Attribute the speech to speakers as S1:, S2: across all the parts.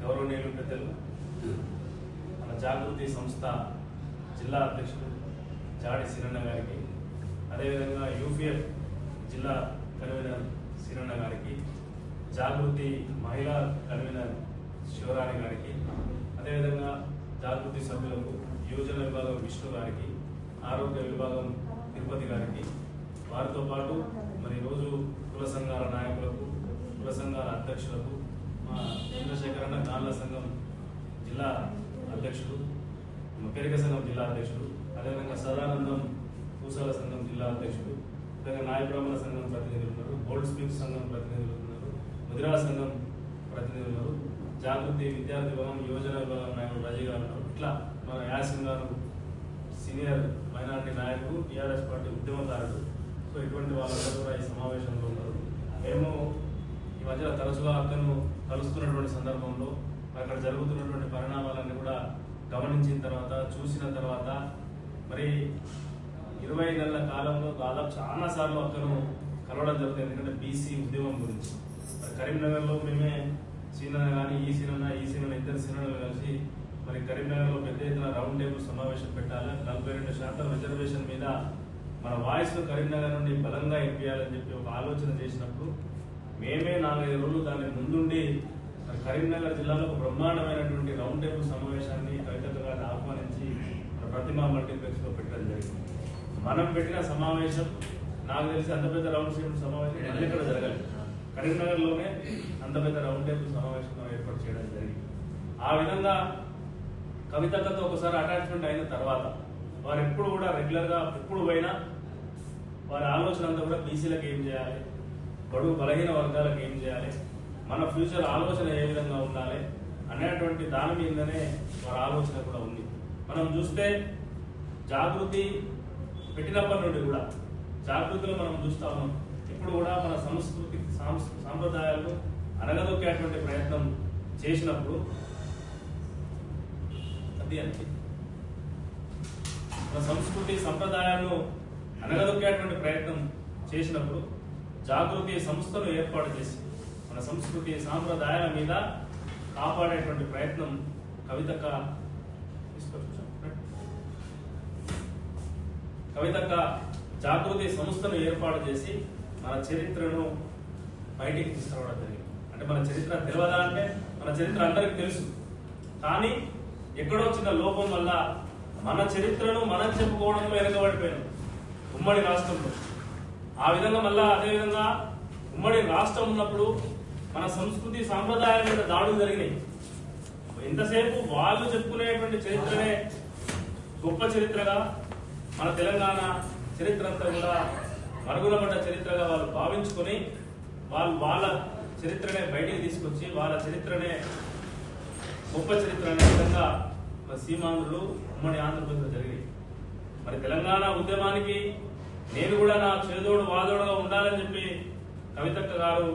S1: గౌరవనీయులు పెద్దలు మన జాగృతి సంస్థ జిల్లా అధ్యక్షుడు జాడి సిరన్న గారికి అదేవిధంగా యూపీఎఫ్ జిల్లా కన్వీనర్ సిరన్న గారికి జాగృతి మహిళా కన్వీనర్ శివరాణి గారికి అదేవిధంగా జాగృతి సభ్యులకు యువజన విభాగం విష్ణు గారికి ఆరోగ్య విభాగం తిరుపతి గారికి వారితో పాటు మరి ఈరోజు కుల సంఘాల నాయకులకు కుల సంఘాల అధ్యక్షులకు మా చంద్రశేఖరన్న గాన్ల సంఘం జిల్లా అధ్యక్షుడు మా పెరిగ సంఘం జిల్లా అధ్యక్షుడు అదేవిధంగా సదానందం పూసాల సంఘం జిల్లా అధ్యక్షుడు అదేవిధంగా నాయబ్రాహ్మణ సంఘం ప్రతినిధులు ఉన్నారు గోల్డ్ స్పీక్ సంఘం ప్రతినిధులు ఉన్నారు ముదిరా సంఘం ప్రతినిధులు ఉన్నారు జాగృతి విద్యార్థి విభాగం యువజన విభాగం నాయకుడు రజయ్ గారు ఉన్నారు. ఇట్లా మన యాసిన్ గారు సీనియర్ మైనారిటీ నాయకుడు టీఆర్ఎస్ పార్టీ ఉద్యమదారుడు సో ఇటువంటి వాళ్ళందరూ కూడా ఈ సమావేశంలో ఉన్నారు. మేము ఈ మధ్య తరచుగా అక్కను కలుస్తున్నటువంటి సందర్భంలో అక్కడ జరుగుతున్నటువంటి పరిణామాలన్నీ కూడా గమనించిన తర్వాత చూసిన తర్వాత మరి ఇరవై నెలల కాలంలో దాదాపు చాలా సార్లు అక్కను కలవడం జరుగుతుంది. ఎందుకంటే బీసీ ఉద్యమం గురించి. మరి కరీంనగర్లో మేమే సీనన్న కానీ ఈ సీనన్న ఈ సీనన్న ఇద్దరు సీనన్నలు కలిసి మరి కరీంనగర్లో పెద్ద ఎత్తున రౌండ్ టేబుల్ సమావేశం పెట్టాలి. నలభై రెండు శాతం రిజర్వేషన్ మీద మన వాయిస్ను కరీంనగర్ నుండి బలంగా ఇప్పించాలని చెప్పి ఒక ఆలోచన చేసినప్పుడు మేమే నాలుగైదు రోజులు దాని ముందుండి కరీంనగర్ జిల్లాలో ఒక బ్రహ్మాండమైనటువంటి రౌండ్ టేబుల్ సమావేశాన్ని కవితలు గారిని ఆహ్వానించి ప్రతిమా మల్టీప్లెక్స్లో పెట్టడం జరిగింది. మనం పెట్టిన సమావేశం నాకు తెలిసి అంత పెద్ద రౌండ్ టేబుల్ సమావేశం మళ్ళీ ఇక్కడ జరగాలి. కరీంనగర్లోనే అంత పెద్ద రౌండ్ టేబుల్ సమావేశం ఏర్పాటు చేయడం జరిగింది. ఆ విధంగా కవితతో ఒకసారి అటాచ్మెంట్ అయిన తర్వాత వారు ఎప్పుడు కూడా రెగ్యులర్గా ఎప్పుడు పోయినా వారి ఆలోచన అంతా కూడా బీసీలకు ఏం చేయాలి? బడుగు బలహీన వర్గాలకు ఏం చేయాలి? మన ఫ్యూచర్ ఆలోచన ఏ విధంగా ఉండాలి? అనేటువంటి దాని మీదనే వారి ఆలోచన కూడా ఉంది. మనం చూస్తే జాగృతి పెట్టినప్పటి నుండి కూడా జాగృతిలో మనం చూస్తా ఉన్నాం. ఇప్పుడు కూడా మన సంస్కృతి సాంస్- సాంప్రదాయాలను అనగదొక్కేటువంటి ప్రయత్నం చేసినప్పుడు అది అంతే. మన సంస్కృతి సంప్రదాయాలను అనగదొక్కేటువంటి ప్రయత్నం చేసినప్పుడు జాగృతి సంస్థను ఏర్పాటు చేసి మన సంస్కృతి సాంప్రదాయాల మీద కాపాడేటువంటి ప్రయత్నం కవితక కవితక్క జాగృతి సంస్థను ఏర్పాటు చేసి మన చరిత్రను బయటికి తీసుకురావడం జరిగింది. అంటే మన చరిత్ర తెలియదా అంటే మన చరిత్ర అందరికీ తెలుసు. కానీ ఎక్కడో చిన్న లోపం వల్ల మన చరిత్రను మనం చెప్పుకోవడంలో వెనుకబడిపోయాం ఉమ్మడి రాష్ట్రంలో. ఆ విధంగా మళ్ళా అదేవిధంగా ఉమ్మడి రాష్ట్రం ఉన్నప్పుడు మన సంస్కృతి సాంప్రదాయాల మీద దాడులు జరిగినాయి. ఎంతసేపు వాళ్ళు చెప్పుకునేటువంటి చరిత్రనే గొప్ప చరిత్రగా మన తెలంగాణ చరిత్ర అంతా కూడా మరుగున పడ్డ చరిత్రగా వాళ్ళు భావించుకొని వాళ్ళు వాళ్ళ చరిత్రనే బయటికి తీసుకొచ్చి వాళ్ళ చరిత్రనే గొప్ప చరిత్ర అనే విధంగా సీమాంధ్రులు ఉమ్మడి ఆంధ్రప్రదేశ్ జరిగాయి మరి తెలంగాణ ఉద్యమానికి నేను కూడా నా చేదోడు వాదోడుగా ఉండాలని చెప్పి కవితక్క గారు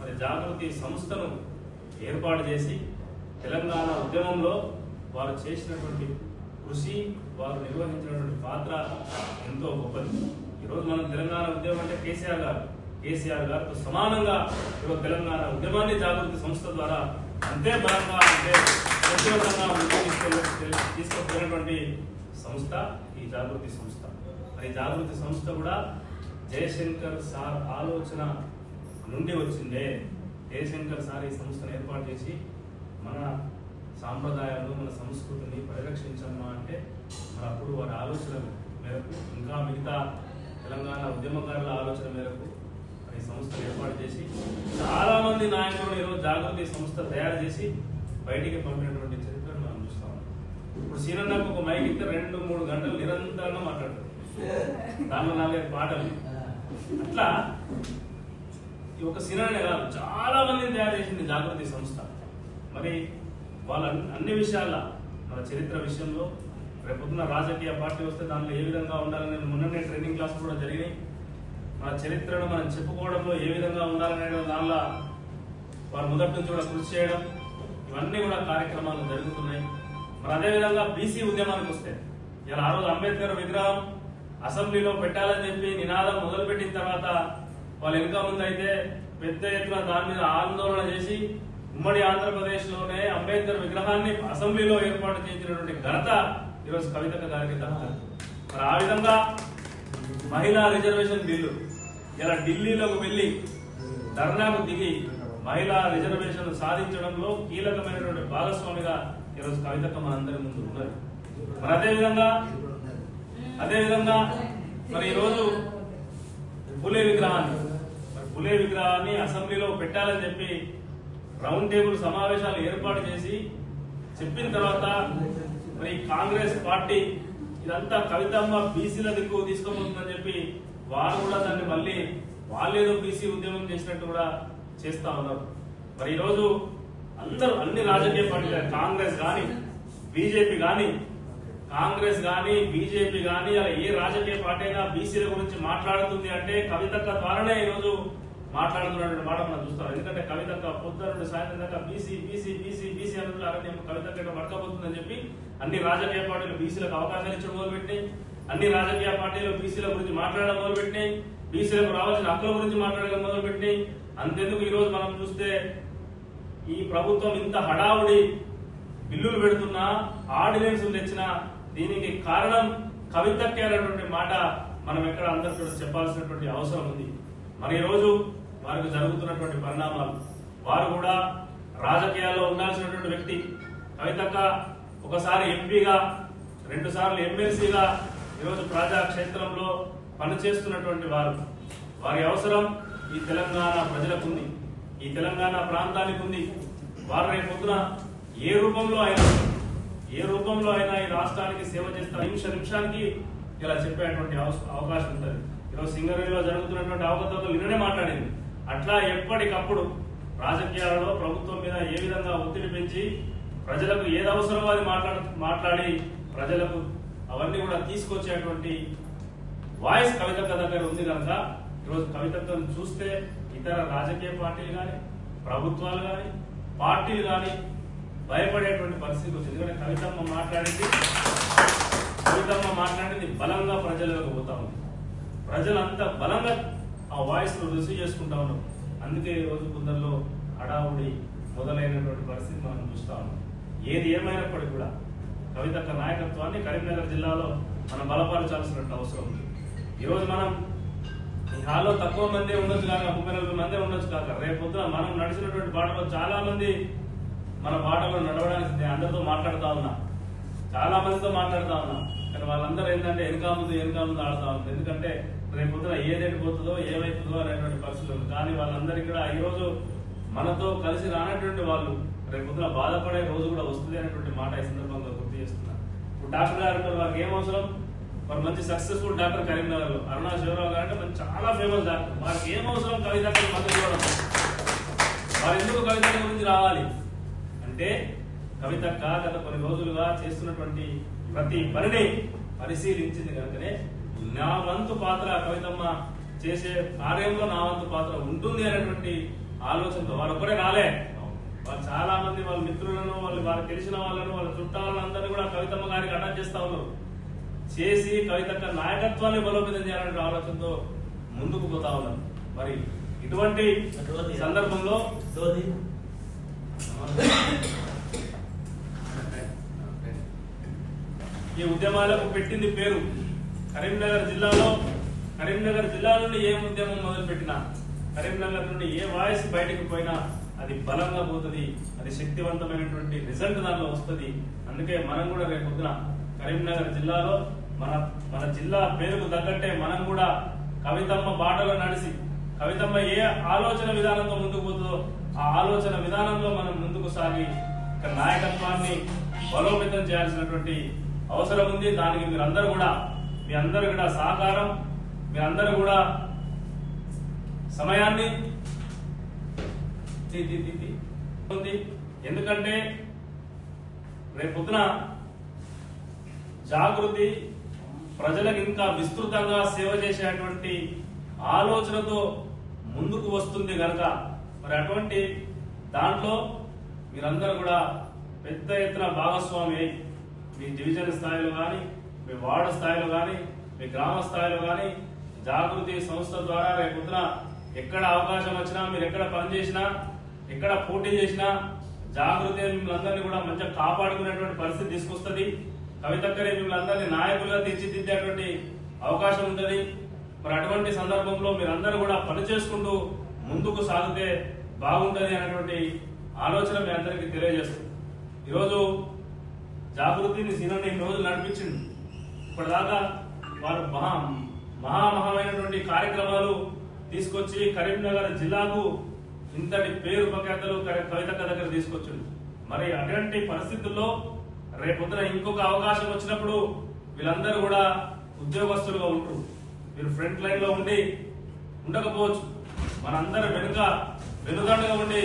S1: మరి జాగృతి సంస్థను ఏర్పాటు చేసి తెలంగాణ ఉద్యమంలో వారు చేసినటువంటి కృషి వారు నిర్వహించినటువంటి పాత్ర ఎంతో గొప్పది. ఈరోజు మనం తెలంగాణ ఉద్యమం అంటే కేసీఆర్ గారు. కేసీఆర్ గారితో సమానంగా ఈరోజు తెలంగాణ ఉద్యమాన్ని జాగృతి సంస్థ ద్వారా అంతే బలంగా అంటే ప్రత్యేకంగా తీసుకుపోయినటువంటి సంస్థ ఈ జాగృతి సంస్థ. మరి ఈ జాగృతి సంస్థ కూడా జయశంకర్ సార్ ఆలోచన నుండి వచ్చిందే. జయశంకర్ సార్ ఈ సంస్థను ఏర్పాటు చేసి మన సాంప్రదాయాలు మన సంస్కృతిని పరిరక్షించమ్మా అంటే మరి అప్పుడు వారి ఆలోచన మేరకు ఇంకా మిగతా తెలంగాణ ఉద్యమకారుల ఆలోచన మేరకు ఈ సంస్థను ఏర్పాటు చేసి చాలా మంది నాయకులు ఈరోజు జాగృతి సంస్థ తయారు చేసి బయటికి పంపినటువంటి చరిత్రను మనం చూస్తాం ఇప్పుడు సీనన్నకు ఒక మైక్ ఇస్తే రెండు మూడు గంటలు నిరంతరంగా మాట్లాడతారు దానిలో నాలుగైదు పాటలు. అట్లా ఈ ఒక సినిమానే కాదు చాలా మందిని తయారు చేసింది జాగృతి సంస్థ. మరి వాళ్ళ అన్ని- విషయాల మన చరిత్ర విషయంలో రేపొద్దున రాజకీయ పార్టీ వస్తే దాంట్లో ఏ విధంగా ఉండాలనే మొన్ననే ట్రైనింగ్ క్లాస్ కూడా జరిగినాయి. మన చరిత్రను మనం చెప్పుకోవడంలో ఏ విధంగా ఉండాలనే దానిలో వారు మొదటి నుంచి కూడా కృషి చేయడం ఇవన్నీ కూడా కార్యక్రమాలు జరుగుతున్నాయి. మరి అదేవిధంగా బీసీ ఉద్యమానికి వస్తే ఇలా ఆ రోజు అంబేద్కర్ విగ్రహం అసెంబ్లీలో పెట్టాలని చెప్పి నినాదం మొదలుపెట్టిన తర్వాత వాళ్ళు వెనుక ముందు అయితే పెద్ద ఎత్తున దాని మీద ఆందోళన చేసి ఉమ్మడి ఆంధ్రప్రదేశ్లోనే అంబేద్కర్ విగ్రహాన్ని అసెంబ్లీలో ఏర్పాటు చేసినటువంటి ఘనత ఈరోజు కవిత గారికి మరి ఆ విధంగా మహిళా రిజర్వేషన్ బిల్లు ఇలా ఢిల్లీలోకి వెళ్ళి ధర్నాకు దిగి మహిళా రిజర్వేషన్ సాధించడంలో కీలకమైనటువంటి భాగస్వామిగా ఈరోజు కవితక్క మనందరి ముందు ఉన్నారు. మరి అదేవిధంగా అదేవిధంగా మరి ఈరోజు పులే విగ్రహాన్ని మరి పులే విగ్రహాన్ని అసెంబ్లీలో పెట్టాలని చెప్పి రౌండ్ టేబుల్ సమావేశాలు ఏర్పాటు చేసి చెప్పిన తర్వాత మరి కాంగ్రెస్ పార్టీ ఇదంతా కవితమ్మ బీసీల దిక్కు తీసుకోబోతుందని చెప్పి వారు కూడా దాన్ని మళ్ళీ వాళ్ళేదో బీసీ ఉద్యమం చేసినట్టు కూడా చేస్తా ఉన్నారు. మరి ఈరోజు అందరూ అన్ని రాజకీయ పార్టీలు కాంగ్రెస్ కానీ బీజేపీ కానీ కాంగ్రెస్ కానీ బీజేపీ కానీ అలా ఏ రాజకీయ పార్టీ అయినా బీసీల గురించి మాట్లాడుతుంది అంటే కవితక్క ద్వారానే ఈరోజు మాట్లాడుతున్నటువంటి మాట మనం చూస్తాం. ఎందుకంటే కవితక్క పొద్దున్న సాయంత్రం దాకా బీసీ బీసీ బీసీ బీసీ అన్నట్లు అరణ్యం కవితక్క పడకపోతుందని చెప్పి అన్ని రాజకీయ పార్టీలు బీసీలకు అవకాశాలు ఇచ్చడం మొదలుపెట్టినాయి. అన్ని రాజకీయ పార్టీలు బీసీల గురించి మాట్లాడడం మొదలుపెట్టినాయి. బీసీలకు రావాల్సిన హక్కుల గురించి మాట్లాడడం మొదలుపెట్టినాయి. అంతెందుకు ఈరోజు మనం చూస్తే ఈ ప్రభుత్వం ఇంత హడావుడి బిల్లులు పెడుతున్నా ఆర్డినెన్స్ తెచ్చినా దీనికి కారణం కవితక్కే అనేటువంటి మాట మనం ఎక్కడ అందరికీ చెప్పాల్సినటువంటి అవసరం ఉంది. మరి రోజు వారికి జరుగుతున్నటువంటి పరిణామాలు. వారు కూడా రాజకీయాల్లో ఉండాల్సినటువంటి వ్యక్తి. కవితక్క ఒకసారి ఎంపీగా రెండు సార్లు ఎమ్మెల్సీగా ఈరోజు ప్రజా క్షేత్రంలో పనిచేస్తున్నటువంటి వారు. వారి అవసరం ఈ తెలంగాణ ప్రజలకు ఉంది ఈ తెలంగాణ ప్రాంతానికి ఉంది. వారు రేపు పొద్దున ఏ రూపంలో అయినా ఏ రూపంలో అయినా ఈ రాష్ట్రానికి సేవ చేస్తారు నిమిష నిమిషానికి ఇలా చెప్పేటువంటి అవకాశం ఉంటుంది. ఈరోజు సింగరేణిలో జరుగుతున్నటువంటి అవకతవకలు నిన్ననే మాట్లాడింది. అట్లా ఎప్పటికప్పుడు రాజకీయాలలో ప్రభుత్వం మీద ఏ విధంగా ఒత్తిడి పెంచి ప్రజలకు ఏది అవసరమో అది మాట్లాడ మాట్లాడి ప్రజలకు అవన్నీ కూడా తీసుకొచ్చేటువంటి వాయిస్ కవితక్క దగ్గర ఉంది కనుక ఈరోజు కవితక్కను చూస్తే ఇతర రాజకీయ పార్టీలు కానీ ప్రభుత్వాలు కానీ పార్టీలు కానీ భయపడేటువంటి పరిస్థితి వచ్చింది. ఎందుకంటే కవితమ్మ మాట్లాడింది కవితమ్మ మాట్లాడింది బలంగా ప్రజలకు పోతా ఉంది. ప్రజలంతా బలంగా ఆ వాయిస్ రిసీవ్ చేసుకుంటా ఉన్నాం అందుకే ఈరోజు రోజు కొందరిలో హడావుడి మొదలైనటువంటి పరిస్థితి మనం చూస్తా ఉన్నాం. ఏది ఏమైనప్పటికీ కూడా కవితక్క నాయకత్వాన్ని కరీంనగర్ జిల్లాలో మనం బలపరచాల్సినటువంటి అవసరం ఉంది. ఈరోజు మనం ఈ తక్కువ మంది ఉండొచ్చు కాక ముప్పై నలభై మంది ఉండొచ్చు కాక రేపు మనం నడిచినటువంటి బాటలో చాలా మంది మన బాటలో నడవడానికి నేను అందరితో మాట్లాడుతా ఉన్నా. చాలా మందితో మాట్లాడుతా ఉన్నా. కానీ వాళ్ళందరూ ఏంటంటే వెనుక ముందు వెనుక ముందు ఆడుతా ఉంది ఎందుకంటే రేపు పొద్దున ఏదైతే పోతుందో ఏమైతుందో అనేటువంటి పరిస్థితులు కానీ వాళ్ళందరికీ కూడా ఈ రోజు మనతో కలిసి రానటువంటి వాళ్ళు రేపొద్దున బాధపడే రోజు కూడా వస్తుంది అనేటువంటి మాట ఈ సందర్భంగా గుర్తు చేస్తున్నారు ఇప్పుడు డాక్టర్ గారు వారికి ఏం అవసరం? మరి మంచి సక్సెస్ఫుల్ డాక్టర్ కరీంనగర్లో అరుణా శివరావు గారు అంటే మంచి చాలా ఫేమస్ డాక్టర్ వారికి ఏం అవసరం కవిత మద్దతు ఇవ్వడం వారు ఎందుకు కవిత గురించి రావాలి? అంటే కవితక్క గత కొన్ని రోజులుగా చేస్తున్నటువంటి ప్రతి పనిని పరిశీలించింది కనుకనే నా వంతు పాత్ర కవితమ్మ చేసే కార్యంలో నా వంతు పాత్ర ఉంటుంది అనేటువంటి ఆలోచనతో వారు ఒక్కడే రాలే. వాళ్ళు చాలా మంది వాళ్ళ మిత్రులను వాళ్ళు వారికి తెలిసిన వాళ్ళను వాళ్ళ చుట్టాలను అందరినీ కూడా కవితమ్మ గారికి అటాచ్ చేస్తా ఉన్నారు. చేసి కవితక్క నాయకత్వాన్ని బలోపేతం చేయాలనే ఆలోచనతో ముందుకు పోతా ఉన్నారు మరి ఇటువంటి సందర్భంలో ఈ ఉద్యమాలకు పెట్టింది పేరు కరీంనగర్ జిల్లాలో. కరీంనగర్ జిల్లా నుండి ఏ ఉద్యమం మొదలు పెట్టినా కరీంనగర్ నుండి ఏ వాయిస్ బయటకు పోయినా అది బలంగా పోతుంది అది శక్తివంతమైనటువంటి రిజల్ట్ దానిలో వస్తుంది. అందుకే మనం కూడా రేపు కరీంనగర్ జిల్లాలో మన మన జిల్లా పేరుకు తగ్గట్టే మనం కూడా కవితమ్మ బాటలో నడిచి కవితమ్మ ఏ ఆలోచన విధానంతో ముందుకు పోతుందో ఆ ఆలోచన విధానంలో మనం ముందుకు సాగి నాయకత్వాన్ని బలోపేతం చేయాల్సినటువంటి అవసరం ఉంది. దానికి మీరందరూ కూడా మీ అందరు కూడా సహకారం మీరందరూ కూడా సమయాన్ని ఉంది ఎందుకంటే రేపు పొద్దున జాగృతి ప్రజలకు ఇంకా విస్తృతంగా సేవ చేసేటువంటి ఆలోచనతో ముందుకు వస్తుంది కనుక మరి అటువంటి దాంట్లో మీరందరూ కూడా పెద్ద ఎత్తున భాగస్వామి అయి మీ డివిజన్ స్థాయిలో కానీ మీ వార్డు స్థాయిలో కానీ మీ మీ గ్రామ స్థాయిలో కానీ జాగృతి సంస్థ ద్వారా రేపొద్దున ఎక్కడ అవకాశం వచ్చినా మీరు ఎక్కడ పని చేసినా ఎక్కడ పోటీ చేసినా జాగృతి మిమ్మల్ని అందరినీ కూడా మంచిగా కాపాడుకునేటువంటి పరిస్థితి తీసుకొస్తుంది. కవితక్కరే మిమ్మల్ని నాయకులుగా తీర్చిదిద్దేటువంటి అవకాశం ఉంటుంది. మరి అటువంటి సందర్భంలో మీరందరూ కూడా పని చేసుకుంటూ ముందుకు సాగితే బాగుంటుంది అనేటువంటి ఆలోచన మీ అందరికీ తెలియజేస్తుంది. ఈరోజు జాగృతిని సీనని ఈ రోజులు నడిపించింది ఇప్పటిదాకా వారు మహా మహామహమైనటువంటి కార్యక్రమాలు తీసుకొచ్చి కరీంనగర్ జిల్లాకు ఇంతటి పేరు ప్రఖ్యాతలు కవిత కవితక్క దగ్గర తీసుకొచ్చింది మరి అటువంటి పరిస్థితుల్లో రేపొద్దున ఇంకొక అవకాశం వచ్చినప్పుడు వీళ్ళందరూ కూడా ఉద్యోగస్తులుగా ఉంటారు. మీరు ఫ్రంట్ లైన్లో ఉండి ఉండకపోవచ్చు. మనందరం వెనుక వెనుదండగా ఉండి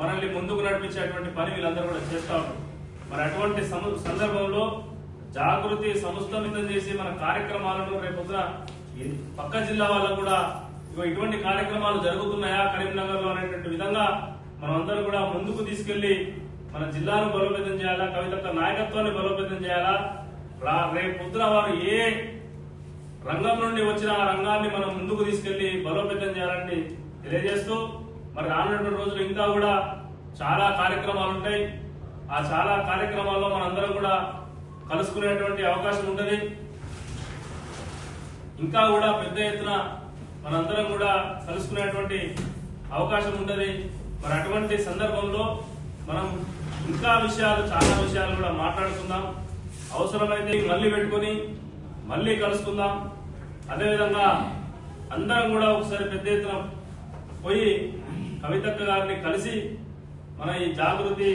S1: మనల్ని ముందుకు నడిపించేటువంటి పని వీళ్ళందరూ కూడా చేస్తూ ఉంటారు. మరి అటువంటి సందర్భంలో జాగృతి సంస్థాపితం చేసి మన కార్యక్రమాలను రేపొద్దున పక్క జిల్లా వాళ్ళకు కూడా ఇగో ఇటువంటి కార్యక్రమాలు జరుగుతున్నాయా కరీంనగర్లో అనేటువంటి విధంగా మనం కూడా ముందుకు తీసుకెళ్ళి మన జిల్లాను బలోపేతం చేయాలా? కవితక్క నాయకత్వాన్ని బలోపేతం చేయాలా? రేపు పొద్దున వారు ఏ రంగం నుండి వచ్చిన ఆ రంగాన్ని మనం ముందుకు తీసుకెళ్ళి బలోపేతం చేయాలని తెలియజేస్తూ మరి రానున్నటువంటి రోజులు ఇంకా కూడా చాలా కార్యక్రమాలు ఉంటాయి. ఆ చాలా కార్యక్రమాల్లో మనందరం కూడా కలుసుకునేటువంటి అవకాశం ఉంటుంది. ఇంకా కూడా పెద్ద ఎత్తున మనందరం కూడా కలుసుకునేటువంటి అవకాశం ఉంటుంది. మరి అటువంటి సందర్భంలో మనం ఇంకా విషయాలు చాలా విషయాలు కూడా మాట్లాడుకుందాం. అవసరమైతే మళ్ళీ పెట్టుకొని మళ్ళీ కలుసుకుందాం. అదేవిధంగా అందరం కూడా ఒకసారి పెద్ద ఎత్తున పోయి కవితక్క గారిని కలిసి మన ఈ జాగృతి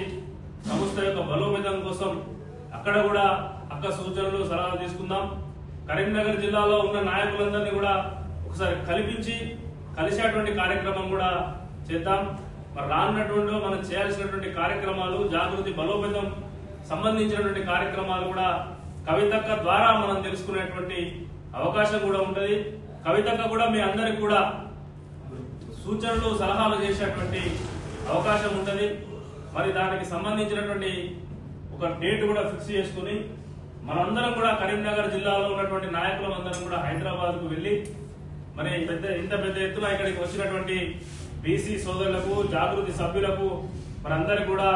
S1: సంస్థ యొక్క బలోపేతం కోసం అక్కడ కూడా అక్క సూచనలు సలహాలు తీసుకుందాం. కరీంనగర్ జిల్లాలో ఉన్న నాయకులందరినీ కూడా ఒకసారి కల్పించి కలిసేటువంటి కార్యక్రమం కూడా చేద్దాం. మరి రానున్నటువంటి మనం చేయాల్సినటువంటి కార్యక్రమాలు జాగృతి బలోపేతం సంబంధించినటువంటి కార్యక్రమాలు కూడా కవితక్క ద్వారా మనం తెలుసుకునేటువంటి అవకాశం కూడా ఉంటుంది. కవితక్క కూడా మీ అందరికి కూడా సూచనలు సలహాలు చేసేటువంటి అవకాశం ఉంటుంది. మరి దానికి సంబంధించినటువంటి ఒక డేట్ కూడా ఫిక్స్ చేసుకుని మనందరం కూడా కరీంనగర్ జిల్లాలో ఉన్నటువంటి నాయకులందరం కూడా హైదరాబాద్కు మరి పెద్ద ఇంత పెద్ద ఎత్తున ఇక్కడికి వచ్చినటువంటి బీసీ సోదరులకు జాగృతి సభ్యులకు మనందరికి కూడా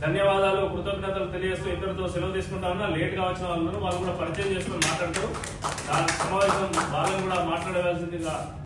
S1: ధన్యవాదాలు కృతజ్ఞతలు తెలియజేస్తూ ఇద్దరితో సెలవు తీసుకుంటా ఉన్నా. లేట్గా వచ్చిన వాళ్ళు వాళ్ళు కూడా పరిచయం చేసుకుని మాట్లాడుతూ దాని సమావేశం వాళ్ళని కూడా మాట్లాడవలసిందిగా